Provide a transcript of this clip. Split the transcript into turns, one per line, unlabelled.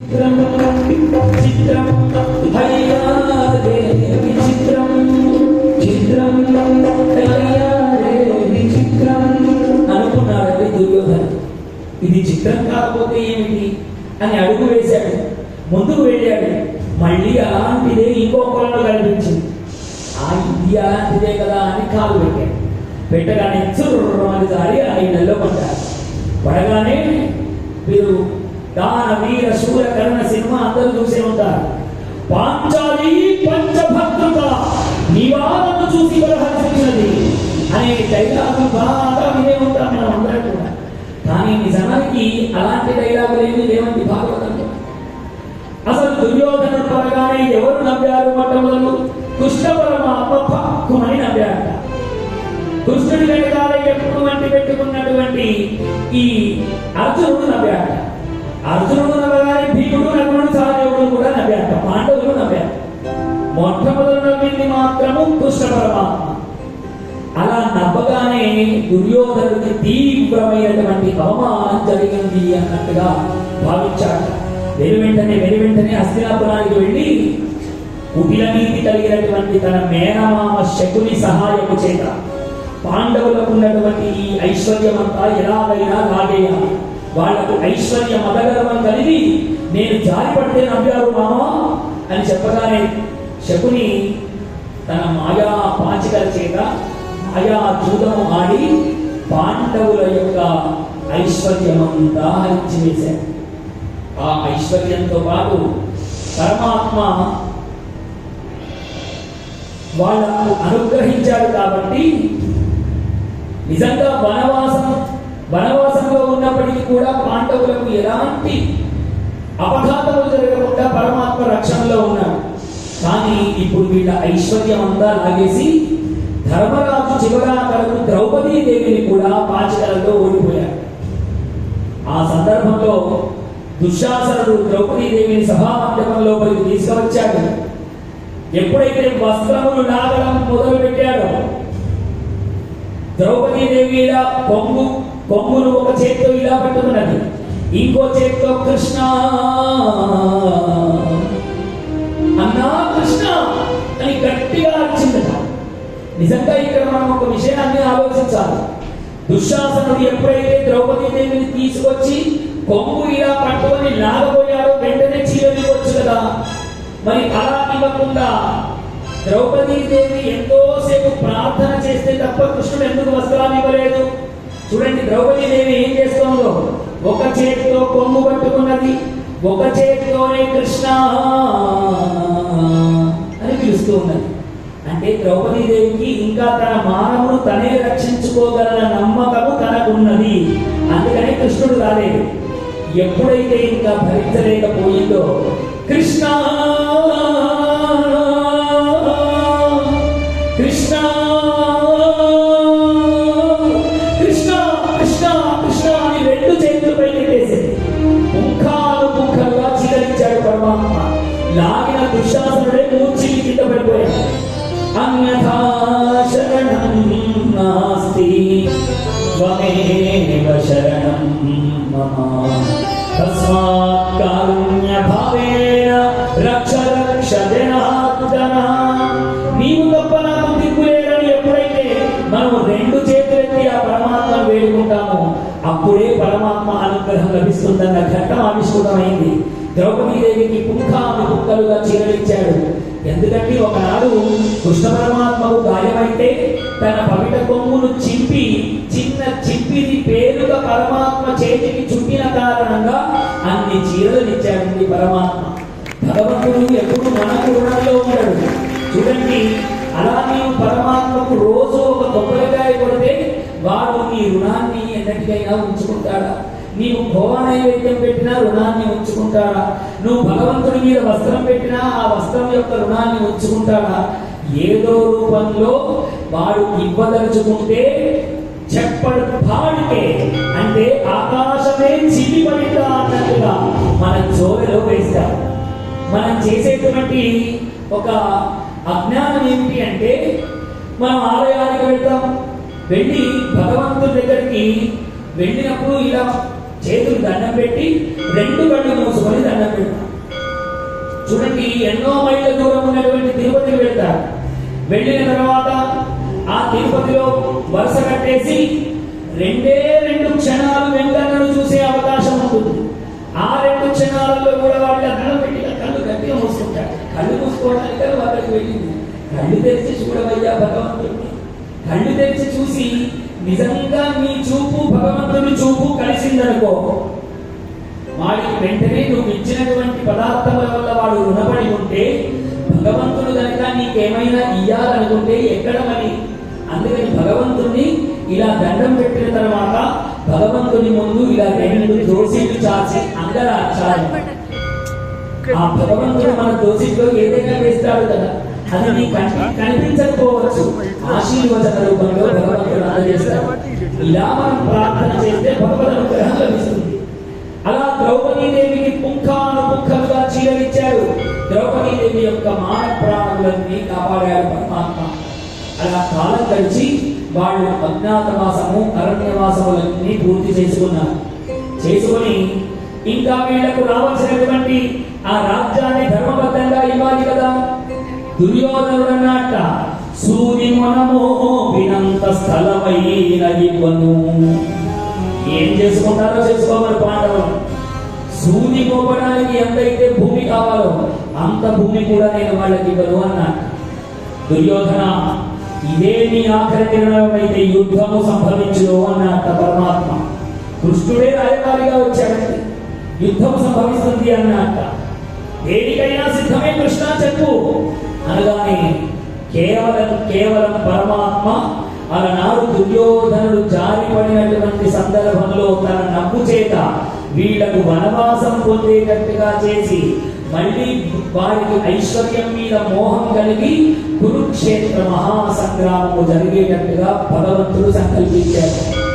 ఇది చిత్రం కాకపోతే ఏమిటి అని అడుగు వేశాడు ముందుకు వెళ్ళాడు మళ్ళీ అలాంటిదే ఇంకో కొలను కనిపించింది ఆ ఇది అలాంటిదే కదా అని కాలు పెట్టాడు పెట్టగానే చుర్రమని జారి ఆ నీళ్ళల్లో పడ్డారు పడగానే మీరు దాన వీర శూర కరణ సినిమా అందరూ చూసే ఉంటారు. పాంచాలి పంచభద్రత నివాదను చూసి ప్రహరించినది అనే డైలాగు బాగా వినే ఉంటాం మనం అందరం కూడా. కానీ నిజానికి అలాంటి డైలాగులు ఏమి లేవండి భాగవతంలో. అసలు దుర్యోధన పరగానే ఎవరు నవ్వారు మొట్టమొదలు? కృష్ణ పరమాత్మ పక్కుమని నవ్వారు కృష్ణుడి వెనకాల ఎప్పుడు వంటి పెట్టుకున్నటువంటి ఈ అర్జునుడు నవ్వాడు అర్జునుడు నవ్వగానే భీముడు నవ్వుడు సహదేవుడు కూడా నవ్వాట పాండవులు నవ్వారు. మొట్టమొదటి నవ్వింది మాత్రము కృష్ణ పరమాత్మ. అలా నవ్వగానే దుర్యోధనుడికి తీవ్రమైనటువంటి అవమానం జరిగింది అన్నట్టుగా భావించాడు వెను వెంటనే వెను వెంటనే హస్తినాపురానికి వెళ్ళి కుటిల నీతి కలిగినటువంటి తన మేనమామ శకుని సహాయము చేత పాండవులకు ఉన్నటువంటి ఈ ఐశ్వర్యమంతా ఎలాగైనా రాగేయాలి వాళ్ళకు ఐశ్వర్య మతగర్వం కలిగి నేను జారిపడితే నవ్వారు మామా అని చెప్పగానే శకుని తన మాయా పాచికల చేత మాయా జూదము ఆడి పాండవుల యొక్క ఐశ్వర్యమంతా హరించి వేశాడు ఆ ఐశ్వర్యంతో పాటు పరమాత్మ వాళ్ళకు అనుగ్రహించాడు కాబట్టి నిజంగా వనవాసం వనవాసంలో ఉన్నప్పటికీ కూడా పాండవులకు ఎలాంటి అపఘాతములు జరగకుండా పరమాత్మ రక్షణలో ఉన్నాడు కానీ ఇప్పుడు వీళ్ళ ఐశ్వర్యం అంతా లాగేసి ధర్మరాజు చివరాకరకు ద్రౌపదీ దేవిని కూడా పాచికలలో ఓడిపోయారు. ఆ సందర్భంలో దుశ్శాసనుడు ద్రౌపదీ దేవిని సభామండపంలోపలికి తీసుకువచ్చాడు. ఎప్పుడైతే వస్త్రములు లాగడం మొదలు పెట్టాడో ద్రౌపదీ దేవి ఇలా కొమ్మును ఒక చేతితో ఇలా పట్టుకున్నది. ఇంకో చేతితో కృష్ణ. అన్నా కృష్ణ అని గట్టిగా అరిచిందట. నిజంగా ఇక్కడ మనం ఒక విషయాన్ని ఆలోచించాలి. దుశ్శాసనుడు ఎప్పుడైతే ద్రౌపది దేవిని తీసుకొచ్చి కొమ్ము ఇలా పట్టుకొని లాగబోయాడో వెంటనే చీరలివచ్చు కదా. మరి అలా ఇవ్వకుండా ద్రౌపదీ దేవి ఎంతోసేపు ప్రార్థన చేస్తే తప్ప కృష్ణుడు ఎందుకు వస్త్రాలు ఇవ్వలేదు? చూడండి ద్రౌపదీ దేవి ఏం చేస్తోందో? ఒక చేతితో కొమ్ము పట్టుకున్నది ఒక చేతితోనే కృష్ణ అని పిలుస్తూ ఉన్నది. అంటే ద్రౌపదీ దేవికి ఇంకా తన మానవును తనే రక్షించుకోగల నమ్మకము తనకున్నది. అందుకనే కృష్ణుడు రాలేదు. ఎప్పుడైతే ఇంకా భరించలేకపోయిందో కృష్ణ అన్యథా శరణం నాస్తి త్వమేవ శరణం మమ తస్మాత్ కారుణ్య రక్ష రక్ష నీవు తప్ప నాకు ఎప్పుడైతే మనం రెండు చేతులెత్తి ఆ పరమాత్మను వేడుకుంటామో అప్పుడే పరమాత్మ అనుగ్రహం లభిస్తుందన్న ఘట్టం ఆవిష్కృతమైంది. ద్రౌపదీదేవికి పుంఖాను పుక్కలుగా చీర ఎందుకంటే ఒకనాడు కృష్ణ పరమాత్మకు గాయమైతే తన పవిట కొమ్మును చింపి చిన్న చింపిది పేరుక పరమాత్మ చేతికి చుట్టిన కారణంగా అన్ని చీరలు ఇచ్చాడండి పరమాత్మ. భగవంతుడు ఎప్పుడు మనకు రుణంలో ఉన్నాడు చూడండి అలా నీవు పరమాత్మకు రోజు ఒక కొబ్బరికాయ కొడితే వాడు నీ రుణాన్ని ఎన్నటికైనా ఉంచుకుంటాడా? నీవు భోవ నైవేద్యం పెట్టినా రుణాన్ని ఉంచుకుంటాడా? నువ్వు భగవంతుడి మీద వస్త్రం పెట్టినా ఆ వస్త్రం యొక్క రుణాన్ని ఉంచుకుంటాడా? ఏదో రూపంలో వాడు ఇవ్వదలుచుకుంటే చెప్పడు పాడితే అంటే ఆకాశమే చిలిపడిందా అన్నట్టుగా మన జోలిలో వేస్తాం మనం చేసేటువంటి ఒక అజ్ఞానం ఏమిటి అంటే మనం ఆలయానికి వెళ్తాం వెళ్ళి భగవంతుడి దగ్గరికి వెళ్ళినప్పుడు ఇలా చేతులు దండం పెట్టి రెండు కళ్ళు మూసుకొని దండం పెడతారు చూడండి ఎన్నో మైళ్ళ దూరం ఉన్నటువంటి తిరుపతికి వెళ్తారు వెళ్ళిన తర్వాత ఆ తిరుపతిలో వరుస కట్టేసి రెండే రెండు క్షణాలు వెంకన్నను చూసే అవకాశం ఉంటుంది. ఆ రెండు క్షణాలలో కూడా వాళ్ళు దండం పెట్టి కళ్ళు గట్టిగా మూసుకుంటారు కళ్ళు మూసుకోవడానికి వాళ్ళకి వెళ్ళింది. కళ్ళు తెరిచి చూడవయ్యా భగవంతుడిని. కళ్ళు తెరిచి చూసి నిజంగా మీ చూపు భగవంతుని చూపు కలిసిందనుకో వాడికి వెంటనే నువ్వు ఇచ్చినటువంటి పదార్థముల వల్ల వాడు రుణపడి ఉంటే భగవంతుడు కనుక నీకేమైనా ఇయ్యాలనుకుంటే ఎక్కడ మరి? అందుకని భగవంతుణ్ణి ఇలా దండం పెట్టిన తర్వాత భగవంతుని ముందు ఇలా రెండు దోషిలు చాచి అందరూ ఆ భగవంతుడు మన దోషిలో ఏదైనా వేస్తాడు కదా? అది నీ కనిపించకపోవచ్చు. ఆశీర్వచన రూపంలో భగవంతుడు అందజేస్తాడు. ఇలా మనం ప్రార్థన చేస్తే భగవద్ అనుగ్రహం లభిస్తుంది. అలా ద్రౌపదీదేవికి పుంఖానుపుంఖంగా పుంఖలుగా చీరలిచ్చాడు ద్రౌపదీదేవి యొక్క మాన ప్రాణులన్నీ కాపాడాడు పరమాత్మ. అలా కాలం గడిచి వాళ్ళు అజ్ఞాతవాసము అరణ్యవాసములన్నీ పూర్తి చేసుకున్నారు. చేసుకొని ఇంకా వీళ్ళకు రావాల్సినటువంటి ఆ రాజ్యాన్ని ధర్మం దుర్యోధనుడు అన్నట్ట సూది మనమో వినంత స్థలమైన ఇవ్వను ఏం చేసుకుంటారో చేసుకోమని పాండవులు. సూది కోపడానికి ఎంతైతే భూమి కావాలో అంత భూమి కూడా నేను వాళ్ళకి ఇవ్వను అన్నాడు. దుర్యోధన ఇదే నీ ఆఖరి నిర్ణయం అయితే యుద్ధము సంభవించును అన్నట్ట పరమాత్మ. కృష్ణుడే రాయబారిగా వచ్చాడండి. యుద్ధం సంభవిస్తుంది అన్నట్ట దేనికైనా సిద్ధమే కృష్ణ చెప్పు. అనగానే కేవలం కేవలం పరమాత్మ అలనాడు దుర్యోధనుడు జారిపడినటువంటి సందర్భంలో తన నమ్ము చేత వీళ్ళకు వనవాసం పొందేటట్టుగా చేసి మళ్ళీ వారికి ఐశ్వర్యం మీద మోహం కలిగి కురుక్షేత్ర మహాసంగ్రామము జరిగేటట్టుగా భగవంతుడు సంకల్పించారు